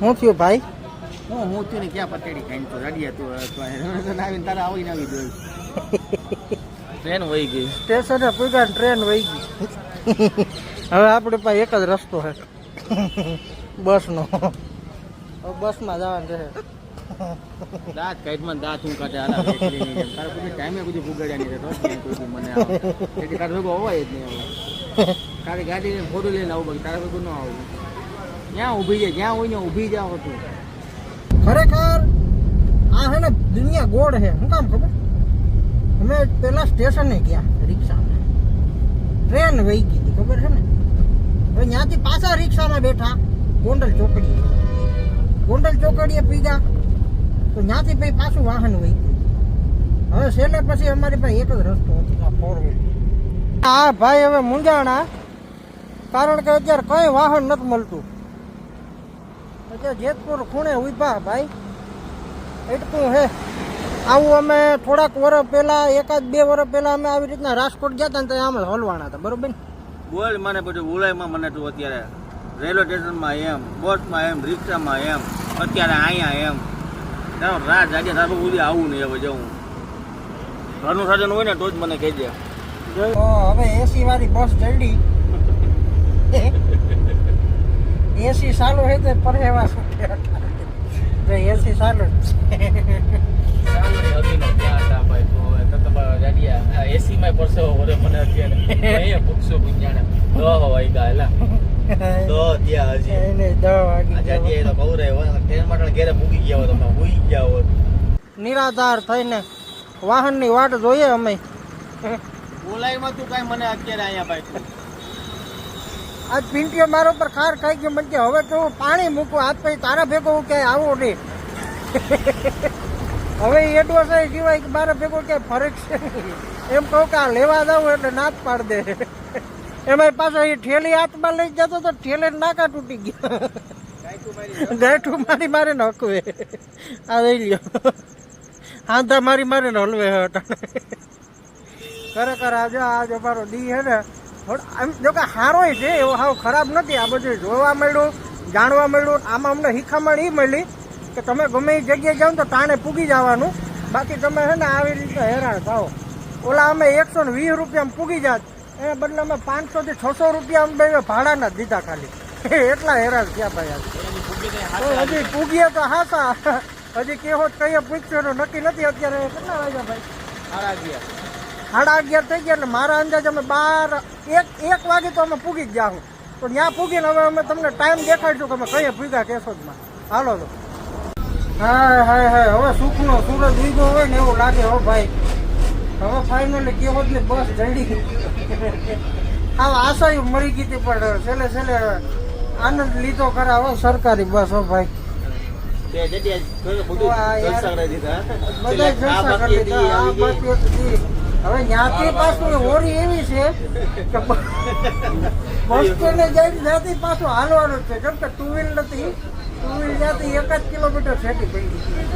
શું થયું ભાઈ? હું હું થયું ને ક્યાં પટેડી ખાઈને તો રડી હતું આવીને તારા આવીને આવી જોયું ટ્રેન વહી ગઈ. સ્ટેશને પૂગ્યા ટ્રેન વહી ગઈ. હવે આપણે પાસે એક જ રસ્તો છે. બસનો. હવે બસમાં જવાનું રહે દાંત કાઢમાં દાંત હું કાઢે આલા તારે કોઈ ટાઈમે કોઈ ભૂગડ્યા નહીં રહેતો કોઈ મને આવો. તેથી તારે ભેગો અવાય જ નહીં હવે. તારી ગાડી ને ફોટો લઈને આવું બાકી તારે ભેગું ન આવું ક્યાં ઊભી જાય જ્યાં હોય ને ઊભી જાવ તું? ખરેખર આ હે ને દુનિયા ગોળ છે શું કામ ખબર? અમે પેલા સ્ટેશને ગયા રિક્ષામાં. ટ્રેન વહી ગઈ હતી ખબર છે ને? હવે ત્યાંથી પાછા રિક્ષામાં બેઠા ગોંડલ ચોકડીએ. ગોંડલ ચોકડીએ પીધા તો ત્યાંથી પછી પાછું વાહન વહી ગયું. હવે છેલ્લે પછી અમારી પાસે એક જ રસ્તો હતો. આ ફોર વ્હીલ હા ભાઈ હવે મૂંઝાણા. કારણ કે અત્યારે કઈ વાહન નથી મળતું. એટલે જેતપુર ખૂણે ઊભા ભાઈ. એટલું હે. આવું અમે થોડાક વર્ષ પહેલા એકાદ બે વર્ષ પહેલા અમે આવી રીતના રાજકોટ ગયા હતા ને ત્યાં અમે હલવાના હતા. બરોબર બોલ મને પછી બોલાયમાં મને તું અત્યારે રેલવે સ્ટેશનમાં એમ બસમાં એમ રિક્ષામાં એમ અત્યારે અહીંયા એમ. રાત જાગે તારું સુધી આવું નહીં હવે જવું. ઘરનું સાધન હોય ને તો જ મને કહેજે. હવે એસી વાળી બસ જલ્દી એસી ચાલુ હે તો પરહેવા સુટે જો એસી ચાલુ જ એસી માં પરસેવો વરે મને અત્યારે અહીંયા પૂછશો ગુંજાણે દહ વાગ્યા એલા દહ ત્યાં હજી વાગી આજે તો ટ્રેન માટે ઘેરે મૂકી ગયા. હોય તમે હુઈ ગયા હોય નિરાધાર થઈને વાહનની વાટ જોઈએ અમે. બોલાયમાં તું કાંઈ મને અત્યારે અહીંયા ભાઈ આજ પિંટીઓ મારા ઉપર ખાર ખાઈ ગયો. મને કે હવે તો પાણી મૂકું. હાથ પછી તારા ભેગો હું ક્યાંય આવો નહીં. હવે એડવાન્સ સિવાય કે મારા ભેગો ક્યાંય ફરક છે એમ કહું કે આ લેવા જાઉં એટલે ના પાડ દે. એમાં પાછો એ ઠેલી હાથમાં લઈ જતો તો ઠેલે નાકા તૂટી ગયા. ગાંઠું મારી મારે ને હકવે આ લઈ લ્યો. હાંધા મારી મારે ને હલવે ખરેખર આજે આજે અમારો દી હે ને આમ જો કે સારોય છે એવો હાવ ખરાબ નથી. આ બધું જોવા મળ્યું જાણવા મળ્યું આમાં અમને શીખામણ એ મળી કે તમે ગમે એ જગ્યાએ જાઓ તો તાણે પૂગી જવાનું. બાકી તમે છે ને આવી રીતે હેરાન થાઓ. ઓલા અમે એકસો ને વીસ રૂપિયામાં પૂગી જાત. એના બદલે અમે પાંચસો થી છસો રૂપિયા અમે ભાડાના જ દીધા ખાલી. એટલા હેરાન થયા ભાઈ હજી પૂગીએ તો હાસા હજી કેવો કહીએ પૂછ્યો નક્કી નથી અત્યારે. કેટલા વાગ્યા ભાઈ? સારા ગયા સાડા અગિયાર થઈ ગયા એટલે મારા અંદાજ અમે બાર એક એક વાગે તો અમે પૂગી જ જાઉં તો ત્યાં પૂગીને હવે અમે તમને ટાઈમ દેખાડશું કે અમે કઈ પૂગ્યા કેશોદમાં. હાલો તો. હાય હાય હાય. હવે સુખનો સૂરજ ઉગ્યો હોય ને એવું લાગે હો ભાઈ. હવે ફાઇનલી કેવોદની બસ જડી ગઈ. હા આશા મળી ગઈ હતી પણ છેલ્લે છેલ્લે આનંદ લીધો ખરા. હો સરકારી બસ હો ભાઈ. બધું. જલસા કરી દીધા. આ બાકી હતી, હવે જ્ઞાતિ પાછું હોરી એવી છે કે બ- બસ જઈને ત્યાંથી પાછું હાલવાનું છે. કેમ કે ટુ વ્હીલ નથી ટુ વ્હીલ જ્યાંથી એક જ કિલોમીટર છેટી પડી.